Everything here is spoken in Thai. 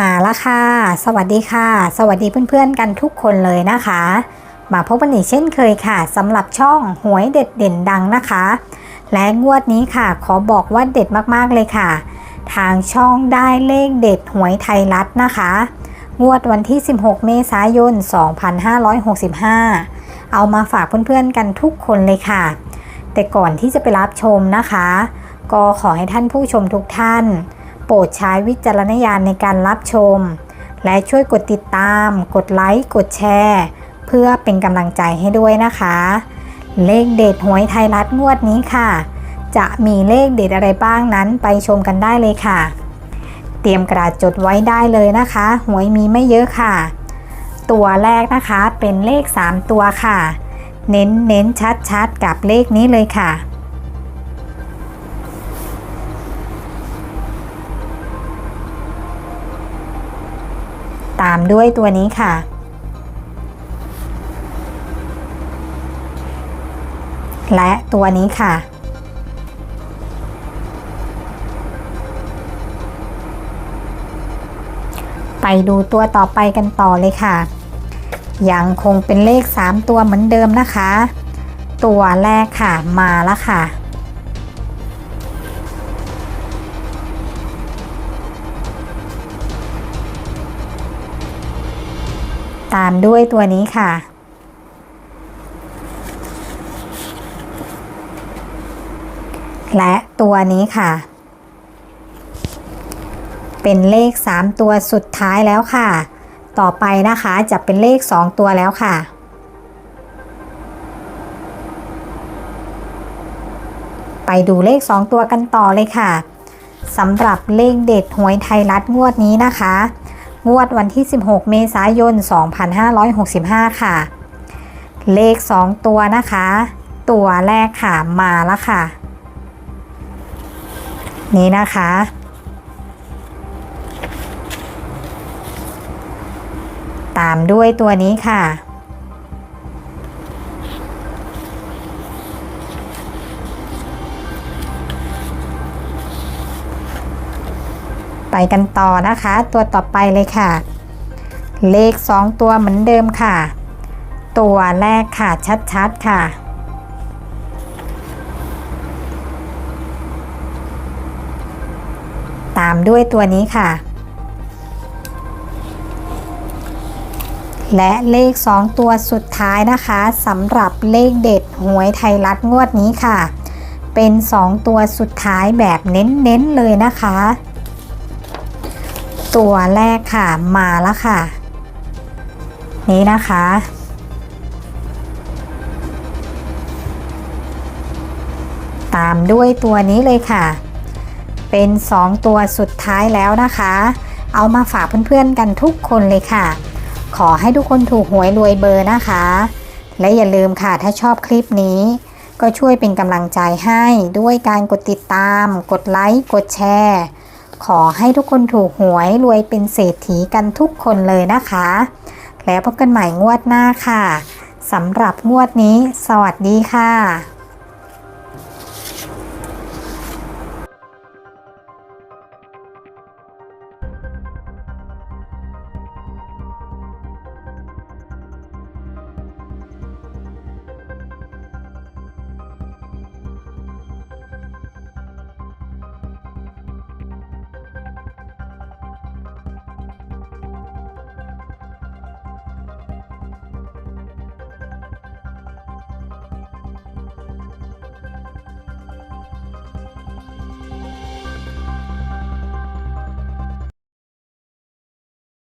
มาแล้วค่ะ สวัสดีค่ะ สวัสดีเพื่อนๆกันทุกคนเลยนะคะ มาพบกันอีกเช่นเคยค่ะสำหรับช่องหวยเด็ดเด่นดังนะคะ และงวดนี้ค่ะ ขอบอกว่าเด็ดมากๆเลยค่ะ ทางช่องได้เลขเด็ดหวยไทยรัฐนะคะ งวดวันที่ 16 เมษายน 2565 เอามาฝากเพื่อนๆกันทุกคนเลยค่ะ แต่ก่อนที่จะไปรับชมนะคะ ก็ขอให้ท่านผู้ชมทุกท่าน โปรดใช้วิจารณญาณในการรับชม และช่วยกดติดตาม กดไลค์ กดแชร์ เพื่อเป็นกำลังใจให้ด้วยนะคะ เลขเด็ดหวยไทยรัฐงวดนี้ค่ะ จะมีเลขเด็ดอะไรบ้างนั้นไปชมกันได้เลยค่ะ เตรียมกระดาษจดไว้ได้เลยนะคะ หวยมีไม่เยอะค่ะ ตัวแรกนะคะเป็นเลข 3 ตัวค่ะ เน้นเน้นชัดชัดๆกับเลขนี้เลยค่ะ ตามด้วยตัวนี้ค่ะ และตัวนี้ค่ะ ไปดูตัวต่อไปกันต่อเลยค่ะ ยังคงเป็นเลข 3 ตัวเหมือนเดิมนะคะ ตัวแรกค่ะมาแล้วค่ะ ตามด้วยตัวนี้ค่ะ และตัวนี้ค่ะ เป็นเลข 3 ตัวสุดท้ายแล้วค่ะ ต่อไปนะคะจะเป็นเลข 2 ตัวแล้วค่ะ ไปดูเลข 2 ตัวกันต่อเลยค่ะสำหรับเลขเด็ดหวยไทยรัฐงวดนี้นะคะ งวดวันที่ 16 เมษายน 2565 ค่ะ เลข 2 ตัวนะคะ ตัวแรกค่ะมาแล้วค่ะ นี่นะคะ ตามด้วยตัวนี้ค่ะ ไปกันต่อนะคะ ตัวต่อไปเลยค่ะ เลข 2 ตัวเหมือนเดิมค่ะ ตัวแรกค่ะชัดๆค่ะ ตามด้วยตัวนี้ค่ะ และเลข 2 ตัวสุดท้ายนะคะสำหรับเลขเด็ดหวยไทยรัฐงวดนี้ค่ะ เป็น 2 ตัวสุดท้ายแบบเน้นๆเลยนะคะ ตัวแรกค่ะมาแล้วค่ะ นี้นะคะ ตามด้วยตัวนี้เลยค่ะ เป็น 2 ตัวสุดท้ายแล้วนะคะ เอามาฝากเพื่อนๆกันทุกคนเลยค่ะ ขอให้ทุกคนถูกหวยรวยเบอร์นะคะ และอย่าลืมค่ะถ้าชอบคลิปนี้ก็ช่วยเป็นกำลังใจให้ด้วยการกดติดตาม กดไลค์ กดแชร์ ขอให้ทุกคนถูกหวยรวยเป็นเศรษฐีกันทุกคนเลยนะคะ แล้วพบกันใหม่งวดหน้าค่ะสำหรับงวดนี้ สวัสดีค่ะ